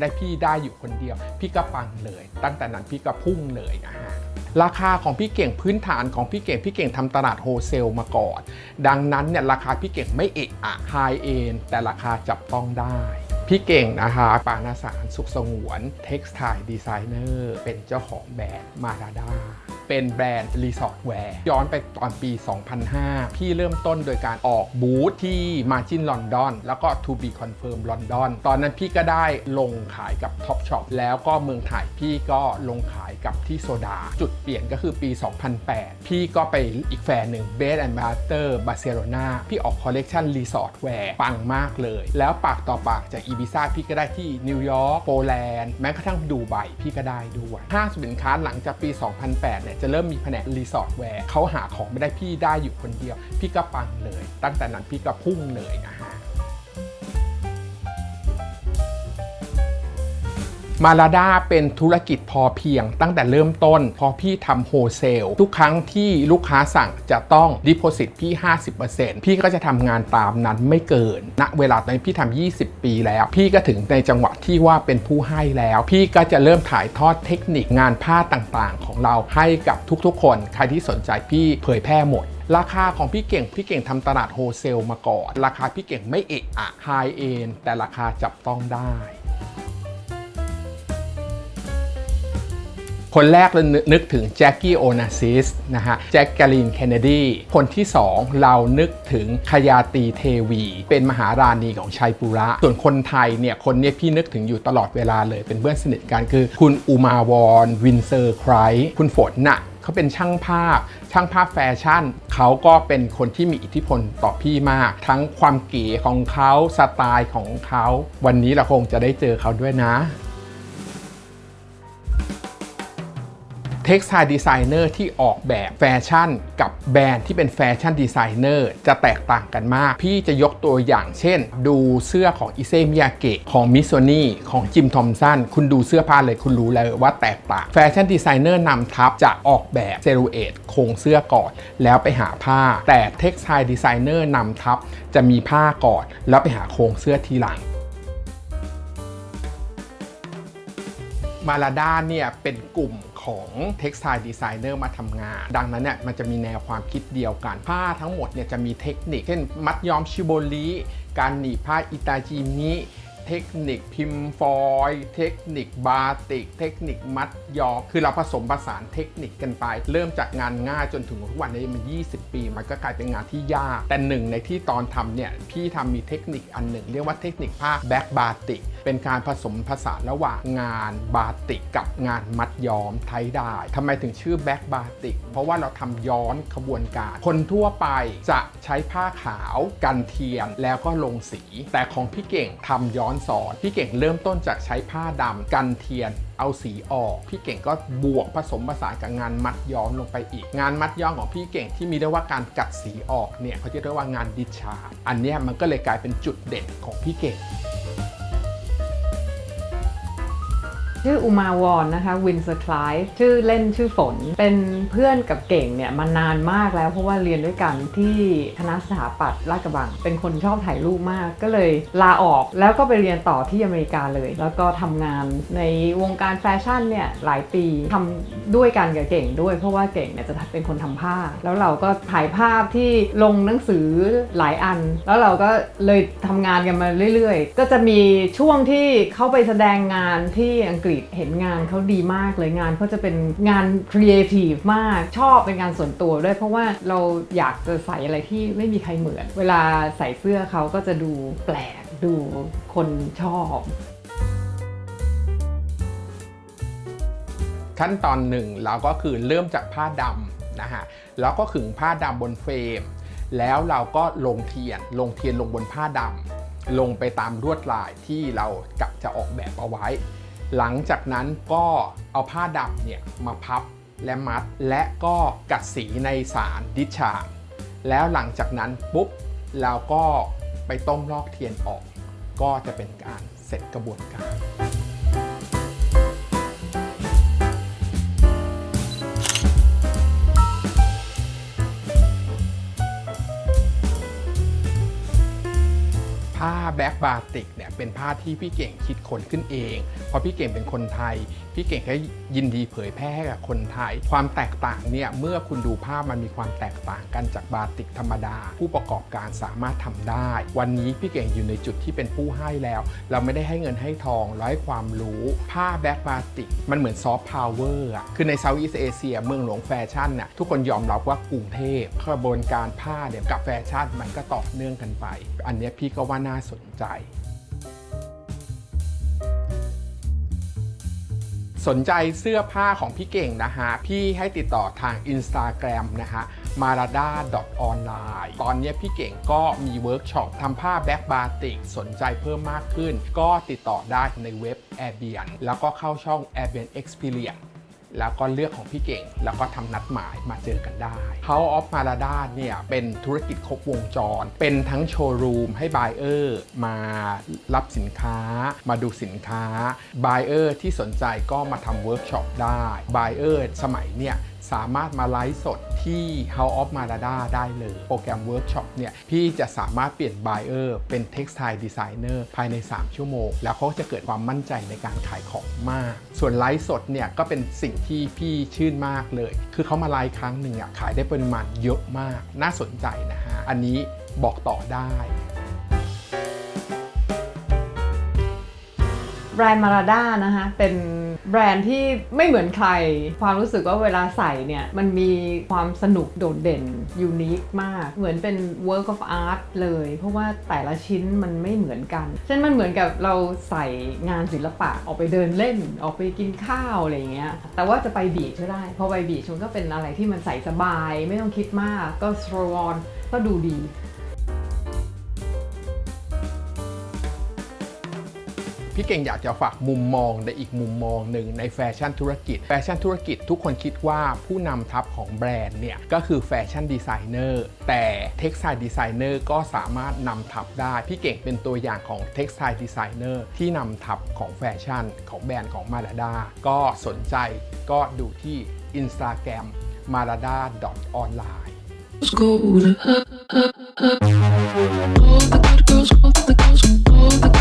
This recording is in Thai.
ไม่ได้พี่ได้อยู่คนเดียว พี่ก็ปังเลย ตั้งแต่นั้นพี่ก็พุ่งเลยนะฮะราคาของพี่เก่งพื้นฐานของพี่เก่งพี่เก่งทำตลาดโฮเซลมาก่อน ดังนั้นเนี่ยราคาพี่เก่งไม่เอะอะไฮเอนแต่ราคาจับต้องได้พี่เก่งนะคะปานาสารสุขสงวนเท็กซ์ไทดีไซเนอร์เป็นเจ้าของแบรนด์มาดาดา เป็นแบรนด์รีสอร์ทแวร์ย้อนไปตอนปี 2005 พี่เริ่มต้นโดยการออกบูธที่ Margin London แล้วก็ To be Confirm London ตอนนั้นพี่ก็ได้ลงขายกับ Top Shop แล้วก็เมืองไทยพี่ก็ลงขายกับที่โซดา จุดเปลี่ยนก็คือปี 2008 พี่ก็ไปอีกแฟนหนึ่ง b e d and Butter Barcelona พี่ออกคอลเลกชันรีสอร์ทแวร์ปังมากเลย แล้วปากต่อปากจากอีบิซ่าพี่ก็ได้ที่นิวยอร์กโปแลนด์แม้กระทั่งดูไบพี่ก็ได้ด้วยห้างสินค้าหลังจากปี 2008 เนี่ยจะเริ่มมีแผนกรีสอร์ทแวร์เขาหาของไม่ได้พี่ได้อยู่คนเดียว พี่ก็ปังเลย ตั้งแต่นั้นพี่ก็พุ่งเลยนะ มาลาดาเป็นธุรกิจพอเพียงตั้งแต่เริ่มต้น พอพี่ทำโฮเซลทุกครั้งที่ลูกค้าสั่งจะต้องดิโพสิตพี่ 50%พี่ก็จะทำงานตามนั้นไม่เกินณเวลาตอนนี้พี่ทำ 20 ปีแล้ว พี่ก็ถึงในจังหวะที่ว่าเป็นผู้ให้แล้ว พี่ก็จะเริ่มถ่ายทอดเทคนิคงานผ้าต่างๆ ของเราให้กับทุกๆ คน ใครที่สนใจพี่เผยแพร่หมดราคาของพี่เก่ง พี่เก่งทำตลาดโฮเซลมาก่อน ราคาพี่เก่งไม่เอะอะไฮเอนแต่ราคาจับต้องได้ คนแรกเรานึกถึงแจ็คกี้โอนาซิสนะฮะแจ็คกาลินเคนเนดีคนที่ 2 เรานึกถึงขยาตีเทวี เป็นมหาราณีของชัยปุระ ส่วนคนไทยเนี่ยคนนี้พี่นึกถึงอยู่ตลอดเวลาเลยเป็นเพื่อนสนิทกันคือ คุณอุมาวรวินเซอร์ไครคุณฝนน่ะเขาเป็นช่างภาพ ช่างภาพแฟชั่น เขาก็เป็นคนที่มีอิทธิพลต่อพี่มาก ทั้งความเก๋ของเขาสไตล์ของเขา วันนี้เราคงจะได้เจอเขาด้วยนะ ท็กซ์ไทดีไซเนอร์ที่ออกแบบแฟชั่น กับแบรนด์ที่เป็นแฟชั่นดีไซเนอร์จะแตกต่างกันมาก พี่จะยกตัวอย่างเช่น ดูเสื้อของอิเซมิยาเกะของมิโซนี่ของจิมทอมสันคุณดูเสื้อผ้าเลยคุณรู้เลยว่าแตกต่าง แฟชั่นดีไซเนอร์นำทัพจะออกแบบเซลูเอตโครงเสื้อก่อน แล้วไปหาผ้า แต่เท็กซ์ไทดีไซเนอร์นำทัพจะมีผ้าก่อน แล้วไปหาโครงเสื้อทีหลังมาลาด้าเนี่ยเป็นกลุ่ม ของ Textile Designer มาทำงาน ดังนั้นเนี่ยมันจะมีแนวความคิดเดียวกัน ผ้าทั้งหมดเนี่ยจะมีเทคนิค เช่น มัดย้อมชิโบริการหนีผ้าอิตาจิมิเทคนิคพิมพ์ฟอยล์เทคนิคบาติก เทคนิคมัดย้อมคือเราผสมผสานเทคนิคกันไป เริ่มจากงานง่ายจนถึงทุกวันนี้มัน 20 ปี มันก็กลายเป็นงานที่ยาก แต่หนึ่งในที่ตอนทำเนี่ย พี่ทำมีเทคนิคอันหนึ่ง เรียกว่าเทคนิคผ้าแบ็กบาติก เป็นการผสมผสานระหว่างงานบาติกกับงานมัดย้อมไทยได้ทำไมถึงชื่อแบ็กบาติก เพราะว่าเราทำย้อนขบวนการ คนทั่วไปจะใช้ผ้าขาวกันเทียนแล้วก็ลงสี แต่ของพี่เก่งทำย้อนสอน พี่เก่งเริ่มต้นจากใช้ผ้าดำกันเทียนเอาสีออก พี่เก่งก็บวกผสมผสานกับงานมัดย้อมลงไปอีก งานมัดย้อมของพี่เก่งที่มีเรียกว่าการกัดสีออกเนี่ยเขาจะเรียกว่างานดิชา อันนี้มันก็เลยกลายเป็นจุดเด่นของพี่เก่ง ชื่ออุมาวอนนะคะวินเซอร์คลายชื่อเล่นชื่อฝน เป็นเพื่อนกับเก่งเนี่ยมานานมากแล้วเพราะว่าเรียนด้วยกันที่คณะสถาปัตย์ลาดกระบัง เป็นคนชอบถ่ายรูปมากก็เลยลาออกแล้วก็ไปเรียนต่อที่อเมริกาเลย แล้วก็ทำงานในวงการแฟชั่นเนี่ยหลายปีทำด้วยกันกับเก่งด้วย เพราะว่าเก่งเนี่ยจะเป็นคนทำผ้า แล้วเราก็ถ่ายภาพที่ลงหนังสือหลายอัน แล้วเราก็เลยทำงานกันมาเรื่อย ๆ ก็จะมีช่วงที่เขาไปแสดงงานที่อังกฤษเห็นงานเขาดีมากเลยงานเขาจะเป็นงานครีเอทีฟมากชอบเป็นงานส่วนตัวด้วยเพราะว่าเราอยากจะใส่อะไรที่ไม่มีใครเหมือน เวลาใส่เสื้อเขาก็จะดูแปลกดูคนชอบขั้นตอนหนึ่งเราก็คือเริ่มจากผ้าดำนะฮะแล้วก็ขึงผ้าดำบนเฟรม แล้วเราก็ลงเทียน ลงเทียนลงบนผ้าดำลงไปตามลวดลายที่เรากะจะออกแบบเอาไว้ หลังจากนั้นก็เอาผ้าดำเนี่ยมาพับและมัดและก็กัดสีในสารดิชาแล้วหลังจากนั้นปุ๊บเราก็ไปต้มลอกเทียนออก ก็จะเป็นการเสร็จกระบวนการ แบ็กบาติกเนี่ยเป็นผ้าที่พี่เก่งคิดค้นขึ้นเอง เพราะพี่เก่งเป็นคนไทย พี่เก่งก็ยินดีเผยแพร่ให้กับคนไทย ความแตกต่างเนี่ยเมื่อคุณดูภาพมันมีความแตกต่างกันจากบาติกธรรมดา ผู้ประกอบการสามารถทำได้ วันนี้พี่เก่งอยู่ในจุดที่เป็นผู้ให้แล้ว เราไม่ได้ให้เงินให้ทองราให้ความรู้ผ้าแบ็กบาติกมันเหมือนซอฟต์พาวเวอร์อะคือในเซาท์อีสเอเชียเมืองหลวงแฟชั่นน่ะทุกคนยอมรับว่ากรุงเทพกระบวนการผ้าเนี่ยกับแฟชั่นมันก็ต่อเนื่องกันไป อันนี้พี่ก็ว่าน่าสน ใจ สนใจเสื้อผ้าของพี่เก่งนะฮะ พี่ให้ติดต่อทาง Instagram นะฮะ marada online ตอนนี้พี่เก่งก็มีเวิร์กช็อปทำผ้าแบ็กบาติกสนใจเพิ่มมากขึ้น ก็ติดต่อได้ในเว็บ a i r b n แล้วก็เข้าช่อง a i r b n Experience แล้วก็เลือกของพี่เก่ง แล้วก็ทำนัดหมายมาเจอกันได้ House of Marada เนี่ยเป็นธุรกิจครบวงจร เป็นทั้งโชว์รูมให้ไบเออร์มารับสินค้า มาดูสินค้าไบเออร์ที่สนใจก็มาทำเวิร์กช็อปได้ไบเออร์สมัยเนี่ย สามารถมาไลฟ์สดที่ House of Marada ได้เลย โปรแกรมเวิร์กช็อปเนี่ยพี่จะสามารถเปลี่ยน Buyer เป็น Textile Designer ภายใน 3 ชั่วโมง แล้วเขาจะเกิดความมั่นใจในการขายของมาก ส่วนไลฟ์สดเนี่ยก็เป็นสิ่งที่พี่ชื่นมากเลย คือเขามาไลฟ์ครั้งหนึ่งอะขายได้ปริมาณเยอะมากน่าสนใจนะฮะ อันนี้บอกต่อได้ แบรนด์มาราด้านะคะเป็นแบรนด์ที่ไม่เหมือนใคร ความรู้สึกว่าเวลาใส่เนี่ย มันมีความสนุกโดดเด่นยูนิคมาก เหมือนเป็น work of art เลย เพราะว่าแต่ละชิ้นมันไม่เหมือนกันเช่นมันเหมือนกับเราใส่งานศิลปะออกไปเดินเล่นออกไปกินข้าวอะไรอย่างเงี้ยแต่ว่าจะไปบีชก็ได้พอไปบีชมันก็เป็นอะไรที่มันใส่สบาย ไม่ต้องคิดมากก็ stroll on ก็ดูดี พี่เก่งอยากจะฝากมุมมองในอีกมุมมองหนึ่งในแฟชั่นธุรกิจ แฟชั่นธุรกิจทุกคนคิดว่าผู้นำทัพของแบรนด์เนี่ย ก็คือแฟชั่นดีไซเนอร์แต่เท็กซ์ไ e ดีไซเนอร์ก็สามารถนำทัพได้ พี่เก่งเป็นตัวอย่างของเท็กซ์ไ e ดีไซเนอร์ที่นำทัพของแฟชั่นของแบรนด์ของมา a าดาก็สนใจก็ดูที่ Instagram marada online girls go. All the good girls, all the girls, all the